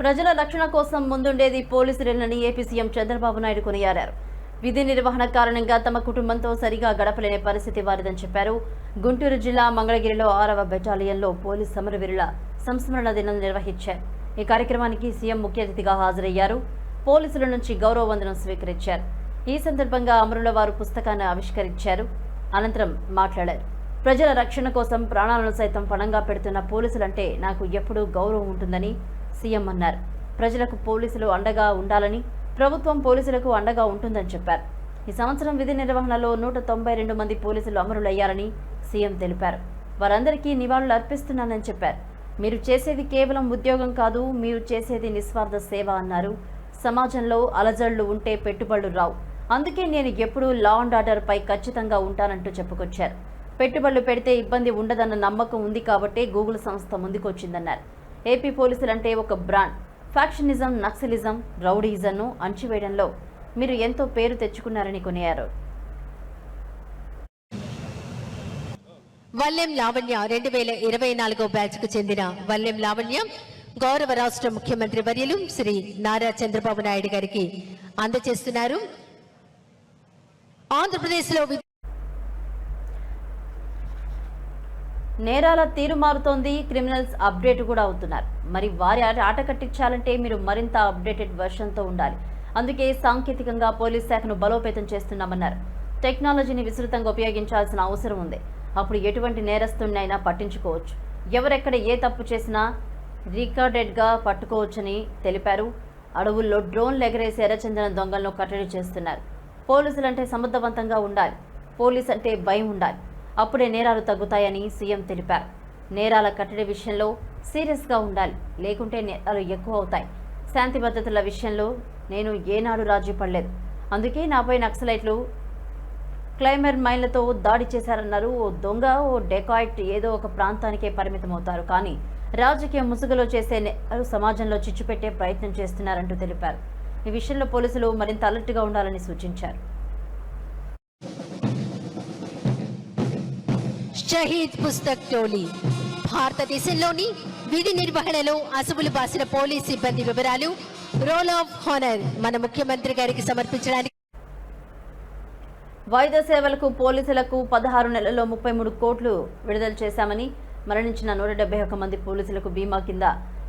ప్రజల రక్షణ కోసం ముందుండేది పోలీసులేనని ఏపీ సీఎం చంద్రబాబు నాయుడు కొనియాడారు. విధి నిర్వహణ కారణంగా తమ కుటుంబంతో సరిగా గడపలేని పరిస్థితి వారిదని చెప్పారు. గుంటూరు జిల్లా మంగళగిరిలో ఆరవ బెటాలియన్లో పోలీస్ సమరవీరుల సంస్మరణ దినం నిర్వహించారు. ఈ కార్యక్రమానికి సీఎం ముఖ్య అతిథిగా హాజరయ్యారు. పోలీసుల నుంచి గౌరవ వందనం స్వీకరించారు. ఈ సందర్భంగా అమరుల వారు పుస్తకాన్ని ఆవిష్కరించారు. అనంతరం మాట్లాడారు. ప్రజల రక్షణ కోసం ప్రాణాలను సైతం పణంగా పెడుతున్న పోలీసులంటే నాకు ఎప్పుడూ గౌరవం ఉంటుందని సీఎం అన్నారు. ప్రజలకు పోలీసులు అండగా ఉండాలని ప్రభుత్వం పోలీసులకు అండగా ఉంటుందని చెప్పారు. ఈ సంవత్సరం విధి నిర్వహణలో నూట తొంభై రెండు మంది పోలీసులు అమరులయ్యారని సీఎం తెలిపారు. వారందరికీ నివాళులు అర్పిస్తున్నానని చెప్పారు. మీరు చేసేది కేవలం ఉద్యోగం కాదు మీరు చేసేది నిస్వార్థ సేవ అన్నారు. సమాజంలో అలజడులు ఉంటే పెట్టుబడులు రావు. అందుకే నేను ఎప్పుడూ లా అండ్ ఆర్డర్ పై ఖచ్చితంగా ఉంటానంటూ చెప్పుకొచ్చారు. పెట్టుబడులు పెడితే ఇబ్బంది ఉండదన్న నమ్మకం ఉంది కాబట్టే గూగుల్ సంస్థ ముందుకొచ్చిందన్నారు. ఏపీ పోలీసులంటే ఒక బ్రాండ్. ఫ్యాక్షనిజం నక్సలిజం రౌడీజంను అణచివేయడంలో మీరు ఎంతో పేరు తెచ్చుకున్నారని కొనియారు. వల్లెం లావణ్య రెండు వేల ఇరవై నాలుగో బ్యాచ్కు చెందిన వల్లెం లావణ్య గౌరవ రాష్ట్ర ముఖ్యమంత్రి వర్యులు శ్రీ నారా చంద్రబాబు నాయుడు గారికి అందజేస్తున్నారు. ఆంధ్రప్రదేశ్లో నేరాల తీరు మారుతోంది. క్రిమినల్స్ అప్డేట్ కూడా అవుతున్నారు. మరి వారి ఆట ఆట కట్టించాలంటే మీరు మరింత అప్డేటెడ్ వెర్షన్తో ఉండాలి. అందుకే సాంకేతికంగా పోలీస్ శాఖను బలోపేతం చేస్తున్నామన్నారు. టెక్నాలజీని విస్తృతంగా ఉపయోగించాల్సిన అవసరం ఉంది. అప్పుడు ఎటువంటి నేరస్తుడినైనా పట్టించుకోవచ్చు. ఎవరెక్కడ ఏ తప్పు చేసినా రికార్డెడ్గా పట్టుకోవచ్చని తెలిపారు. అడవుల్లో డ్రోన్లు ఎగరేసి ఎర్రచందన దొంగలను కట్టడి చేస్తున్నారు. పోలీసులంటే సమర్థవంతంగా ఉండాలి. పోలీస్ అంటే భయం ఉండాలి. అప్పుడే నేరాలు తగ్గుతాయని సీఎం తెలిపారు. నేరాల కట్టడి విషయంలో సీరియస్గా ఉండాలి లేకుంటే నేరాలు ఎక్కువ అవుతాయి శాంతి భద్రతల విషయంలో నేను ఏనాడు రాజీ పడలేదు. అందుకే నాపై నక్సలైట్లు క్లైమర్ మైన్లతో దాడి చేశారన్నారు. ఓ దొంగ ఓ డెకాయిట్ ఏదో ఒక ప్రాంతానికే పరిమితమవుతారు. కానీ రాజకీయ ముసుగులో చేసే నేరాలు సమాజంలో చిచ్చుపెట్టే ప్రయత్నం చేస్తున్నారంటూ తెలిపారు. ఈ విషయంలో పోలీసులు మరింత అలర్ట్గా ఉండాలని సూచించారు. షహీద్ పుస్తక్ టోలీ. భారతదేశంలోని విధి నిర్వహణలో అసువులు బాసిన పోలీస్ సిబ్బంది వివరాలు రోల్ ఆఫ్ హానర్ మన ముఖ్యమంత్రి గారికి సమర్పించడానికి. వైద్య సేవలకు పోలీసులకు పదహారు నెలల్లో ముప్పై మూడు కోట్లు విడుదల చేశామని మరణించిన నూట డెబ్బై ఒక్క మంది పోలీసులకు బీమా కింద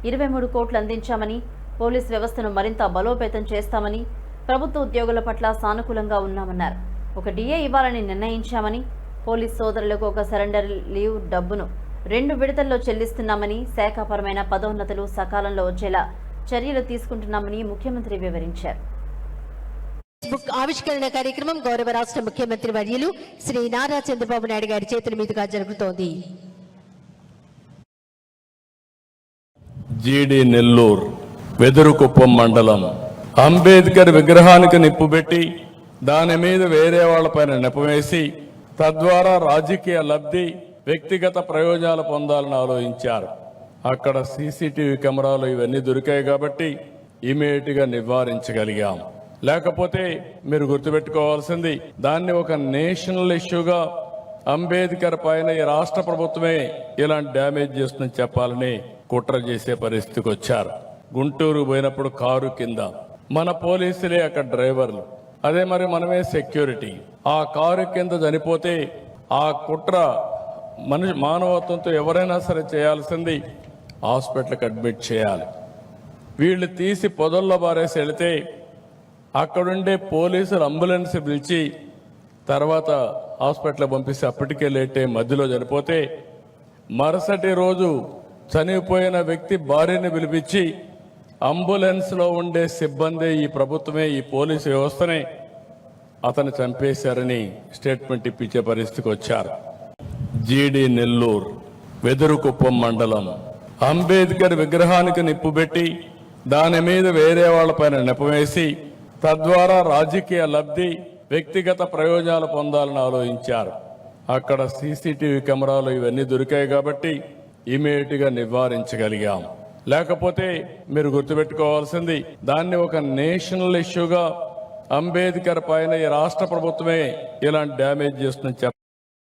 ఇరవై మూడు కోట్లు అందించామని పోలీస్ వ్యవస్థను మరింత బలోపేతం చేస్తామని ప్రభుత్వ ఉద్యోగుల పట్ల సానుకూలంగా ఉన్నామన్నారు. ఒక డిఏ ఇవ్వాలని నిర్ణయించామని పోలీస్ సోదరులకు ఒక సరెండర్ లీవ్ డబ్బును రెండు విడతల్లో చెల్లిస్తున్నామని శాఖాపరమైన పదోన్నతులు సకాలంలో వచ్చేలా చర్యలు తీసుకుంటున్నామని ముఖ్యమంత్రి వివరించారు. బుక్ ఆవిష్కరణ కార్యక్రమం గౌరవ రాష్ట్ర ముఖ్యమంత్రి వర్యులు శ్రీ నారా చంద్రబాబు నాయుడు గారి చేతుల మీదుగా జరుగుతోంది. జీడి నెల్లూరు వెదురుకుప్పం మండలం అంబేద్కర్ విగ్రహానికి నిప్పు పెట్టి దాని మీద వేరే వాళ్ళపైన నెపవేసి తద్వారా రాజకీయ లబ్ధి వ్యక్తిగత ప్రయోజనాలు పొందాలని ఆలోచించారు. అక్కడ సీసీటీవీ కెమెరాలు ఇవన్నీ దొరికాయి కాబట్టి ఇమీడియట్గా నివారించగలిగాం. లేకపోతే మీరు గుర్తుపెట్టుకోవాల్సింది దాన్ని ఒక నేషనల్ ఇష్యూగా అంబేద్కర్ పైన ఈ రాష్ట్ర ప్రభుత్వమే ఇలాంటి డ్యామేజ్ చేస్తుందని చెప్పాలని కుట్ర చేసే పరిస్థితికి వచ్చారు. గుంటూరు పోయినప్పుడు కారు కింద. మన పోలీసులే అక్కడ డ్రైవర్లు. అదే మరి మనమే సెక్యూరిటీ ఆ కారు కింద చనిపోతే ఆ కుట్ర మనిషి మానవత్వంతో ఎవరైనా సరే చేయాల్సింది హాస్పిటల్కి అడ్మిట్ చేయాలి. వీళ్ళు తీసి పొదల్లో బారేసి వెళితే అక్కడుండే పోలీసులు అంబులెన్స్ పిలిచి తర్వాత హాస్పిటల్ పంపిస్తే అప్పటికే లేటే మధ్యలో చనిపోతే మరుసటి రోజు చనిపోయిన వ్యక్తి భార్యని పిలిపించి అంబులెన్స్లో ఉండే సిబ్బంది ఈ ప్రభుత్వమే ఈ పోలీసు వ్యవస్థనే అతను చంపేశారని స్టేట్మెంట్ ఇప్పించే పరిస్థితికి వచ్చారు. జీడి నెల్లూరు వెదురుకుప్పం మండలం. అంబేద్కర్ విగ్రహానికి నిప్పు పెట్టి దాని మీద వేరే వాళ్ళపైన నెపవేసి తద్వారా రాజకీయ లబ్ధి వ్యక్తిగత ప్రయోజనాలు పొందాలని ఆలోచించారు. అక్కడ సీసీటీవీ కెమెరాలు ఇవన్నీ దొరికాయి కాబట్టి ఇమీడియట్గా నివారించగలిగాం. లేకపోతే మీరు గుర్తుపెట్టుకోవాల్సింది దాన్ని ఒక నేషనల్ ఇష్యూగా అంబేద్కర్ పైన ఈ రాష్ట్ర ప్రభుత్వమే ఇలాంటి డ్యామేజ్ చేస్తుందని చెప్ప